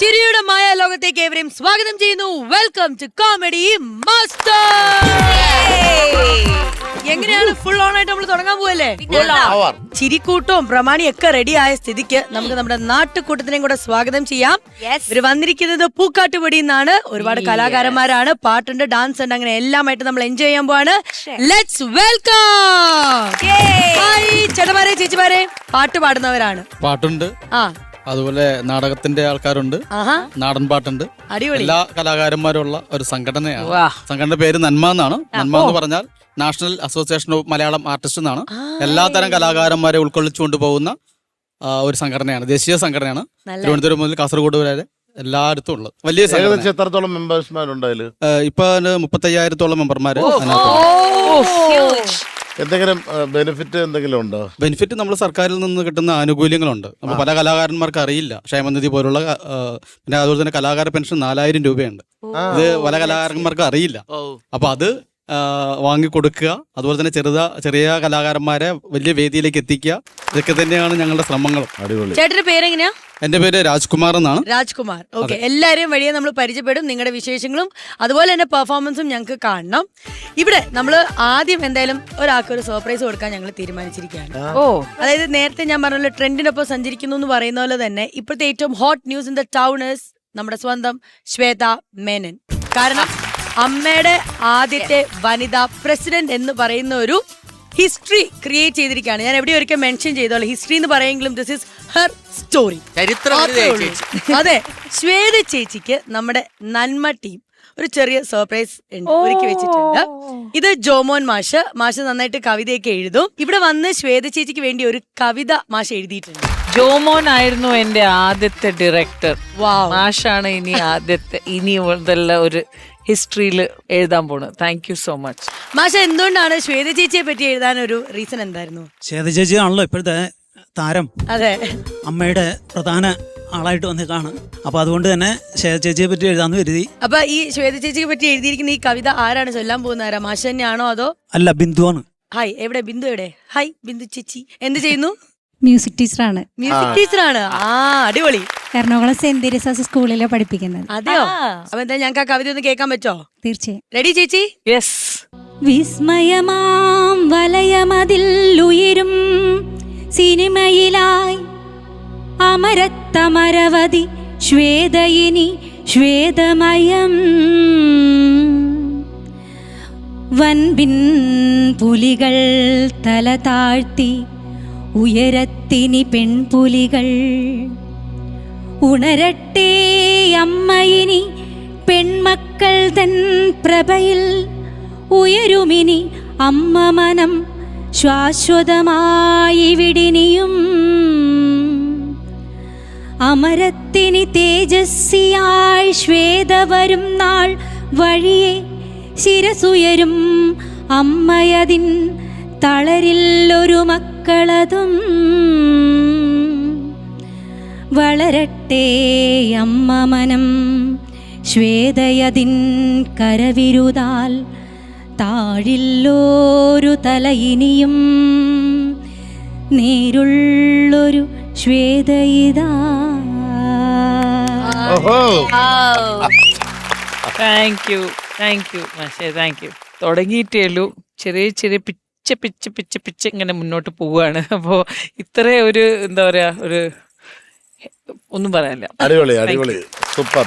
ചിരിയുടെ മായ ലോകത്തേക്ക് ഏവരെയും സ്വാഗതം ചെയ്യുന്നു. വെൽക്കം ടു കോമഡി മാസ്റ്റർ എങ്ങനെയാണ് ഫുൾ ഓൺ ആയിട്ട് നമ്മൾ തുടങ്ങാൻ പോവല്ലേ? ചിരിക്കൂട്ടവും പ്രമാണിയും ഒക്കെ റെഡി ആയ സ്ഥിതിക്ക് നമുക്ക് നമ്മുടെ നാട്ടുകൂട്ടത്തിനെയും കൂടെ സ്വാഗതം ചെയ്യാം. ഇവർ വന്നിരിക്കുന്നത് പൂക്കാട്ടുപടി എന്നാണ്. ഒരുപാട് കലാകാരന്മാരാണ്. പാട്ടുണ്ട് ഡാൻസ് ഉണ്ട് അങ്ങനെ എല്ലാമായിട്ട് നമ്മൾ എൻജോയ് ചെയ്യാൻ പോവാണ്. ലെറ്റ്സ് വെൽക്കം ചേട്ടന്മാരെ ചേച്ചിമാരെ. പാട്ട് പാടുന്നവരാണ്. പാട്ടുണ്ട്. ആ. അതുപോലെ നാടകത്തിന്റെ ആൾക്കാരുണ്ട് നാടൻ പാട്ടുണ്ട് അടിപൊളി എല്ലാ കലാകാരന്മാരുള്ള ഒരു സംഘടനയാണ് സംഘടന പേര് നന്മ എന്നാണ് നന്മ എന്ന് പറഞ്ഞാൽ national association of Malayalam artist എന്നാണ് എല്ലാ തരം കലാകാരന്മാരെ ഉൾക്കൊള്ളിച്ചുകൊണ്ട് പോകുന്ന ഒരു സംഘടനയാണ് ദേശീയ സംഘടനയാണ് തിരുവനന്തപുരം മുതൽ കാസർഗോഡ് വരെ എല്ലായിടത്തും ഉള്ളത് വലിയ ഏകദേശം എത്രത്തോളം മെമ്പേഴ്സ്മാരുണ്ട് ഇപ്പൊ മുപ്പത്തയ്യായിരത്തോളം മെമ്പർമാര് എന്തെങ്കിലും ബെനിഫിറ്റ് എന്തെങ്കിലും ഉണ്ടോ? ബെനിഫിറ്റ് നമ്മൾ സർക്കാരിൽ നിന്ന് കിട്ടുന്ന ആനുകൂല്യങ്ങളുണ്ട്. നമ്മൾ പല കലാകാരന്മാർക്ക് അറിയില്ല. ക്ഷേമനിധി പോലുള്ള പിന്നെ അതുപോലെ തന്നെ കലാകാര പെൻഷൻ നാലായിരം രൂപയുണ്ട്. ഇത് പല കലാകാരന്മാർക്ക് അറിയില്ല. അപ്പൊ അത് വാങ്ങിക്കൊടുക്കുക. അതുപോലെ തന്നെ ചെറുത ചെറിയ കലാകാരന്മാരെ വലിയ വേദിയിലേക്ക് എത്തിക്കുക. ഇതൊക്കെ തന്നെയാണ് ഞങ്ങളുടെ ശ്രമങ്ങൾ അടിപൊളി. ചേട്ടന്റെ പേരെങ്ങനെയാ? എന്റെ പേര് രാജ്കുമാർ എന്നാണ്. രാജ്കുമാർ. ഓക്കെ എല്ലാരെയും വഴിയെ നമ്മൾ പരിചയപ്പെടും. നിങ്ങളുടെ വിശേഷങ്ങളും അതുപോലെ തന്നെ പെർഫോമൻസും ഞങ്ങൾക്ക് കാണണം. ഇവിടെ നമ്മൾ ആദ്യം എന്തായാലും ഒരാൾക്ക് ഒരു സർപ്രൈസ് കൊടുക്കാൻ ഞങ്ങൾ തീരുമാനിച്ചിരിക്കുകയാണ്. ഓ. അതായത് നേരത്തെ ഞാൻ പറഞ്ഞല്ലോ ട്രെൻഡിനൊപ്പം സഞ്ചരിക്കുന്നു എന്ന് പറയുന്ന പോലെ തന്നെ ഇപ്പോഴത്തെ ഏറ്റവും hot news in the town നമ്മുടെ സ്വന്തം ശ്വേത മേനൻ. കാരണം അമ്മയുടെ ആദ്യത്തെ വനിതാ പ്രസിഡന്റ് എന്ന് പറയുന്ന ഒരു ഹിസ്റ്ററി ക്രിയേറ്റ് ചെയ്തിരിക്കുകയാണ്. ഞാൻ എവിടെ ഒരിക്കൽ മെൻഷൻ ചെയ്തോളൂ. ഹിസ്റ്ററി എന്ന് പറയുമെങ്കിലും ദിസ് ഇസ് ഹർ സ്റ്റോറി ചരിത്രം അതെ ശ്വേത ചേച്ചിക്ക് നമ്മുടെ നന്മ ടീം ഒരു ചെറിയ സർപ്രൈസ് ഒരുക്കി വെച്ചിട്ടുണ്ട്. ഇത് ജോമോൻ മാഷ്. മാഷ് നന്നായിട്ട് കവിതയൊക്കെ എഴുതും. ഇവിടെ വന്ന് ശ്വേത ചേച്ചിക്ക് വേണ്ടി ഒരു കവിത മാഷ് എഴുതിയിട്ടുണ്ട്. ജോമോൻ ആയിരുന്നു എന്റെ ആദ്യത്തെ ഡയറക്ടർ വാവ് മാഷാണ് ഇനി ആദ്യത്തെ ഇനി മുതലുള്ള ഒരു ഹിസ്റ്ററിയിൽ എഴുതാൻ പോണു താങ്ക് യു സോ മച്ച് മാഷ എന്തുകൊണ്ടാണ് ശ്വേത ചേച്ചിയെ പറ്റി എഴുതാൻ ഒരു റീസൺ എന്തായിരുന്നു? ശ്വേത ചേച്ചി ആണല്ലോ ഇപ്പോഴത്തെ താരം. അതെ. അമ്മയുടെ പ്രധാന ആളായിട്ട് വന്നിട്ടാണ് അപ്പൊ അതുകൊണ്ട് തന്നെ ശ്വേത ചേച്ചിയെ പറ്റി എഴുതാന്ന് കരുതി. അപ്പൊ ഈ ശ്വേത ചേച്ചിയെ പറ്റി എഴുതിയിരിക്കുന്ന ഈ കവിത ആരാണ് ചൊല്ലാൻ പോകുന്ന ആരാ? മാഷ തന്നെയാണോ അതോ? അല്ല ബിന്ദുവാണ്. ഹായ് എവിടെ? ബിന്ദു എവിടെ? ഹായ് ബിന്ദു ചേച്ചി. എന്ത് ചെയ്യുന്നു? മ്യൂസിക് ടീച്ചറാണ് മ്യൂസിക് ടീച്ചറാണ് ആ അടിപൊളി. എറണാകുളം സെന്റ് തെരേസാസ് സ്കൂളിലെ പഠിപ്പിക്കുന്നത്. അതെയോ? അപ്പൊ എന്താ ഞങ്ങൾക്ക് ആ കവിത ഒന്ന് കേൾക്കാൻ പറ്റോ? തീർച്ചയായും. റെഡി ചേച്ചി? യെസ് വിസ്മയമാം വലയമതിൽ ഉയരും സിനിമയിലായി അമരത്തമരവതി ശ്വേതയിനി ശ്വേതമയം. വൻപിൻ പുലികൾ തല താഴ്ത്തി ഉയരത്തിനി പെൺപുലികൾ. ഉണരട്ടെ അമ്മയിനി പെൺമക്കൾ തൻ പ്രഭയിൽ. ഉയരുമിനി അമ്മ മനം ശാശ്വതമായി വിടിനിയും അമരത്തിനി തേജസ്സിയായി ശ്വേത വരും നാൾ വഴിയെ ശിരസുയരും. അമ്മയതിൻ തളരില്ലൊരു മക്കളതും വളരട്ടെ അമ്മ മനം. ശ്വേതയതിൻ കരവിരുതാൽ താഴില്ലോരു തലയിനിയും നേരുള്ളൊരു ശ്വേതയിതാ താങ്ക് യു താങ്ക് യു മാഷേ. താങ്ക് യു തുടങ്ങിയിട്ടേ ഉള്ളൂ. ചെറിയ ചെറിയ പിച്ച് പിച്ച് പിച്ച് പിച്ച് ഇങ്ങനെ മുന്നോട്ട് പോവുകയാണ്. അപ്പോൾ ഇത്ര ഒരു എന്താ പറയുക ഒരു ഒന്നും പറയാനില്ല. അടിപൊളി അടിപൊളി. സൂപ്പർ.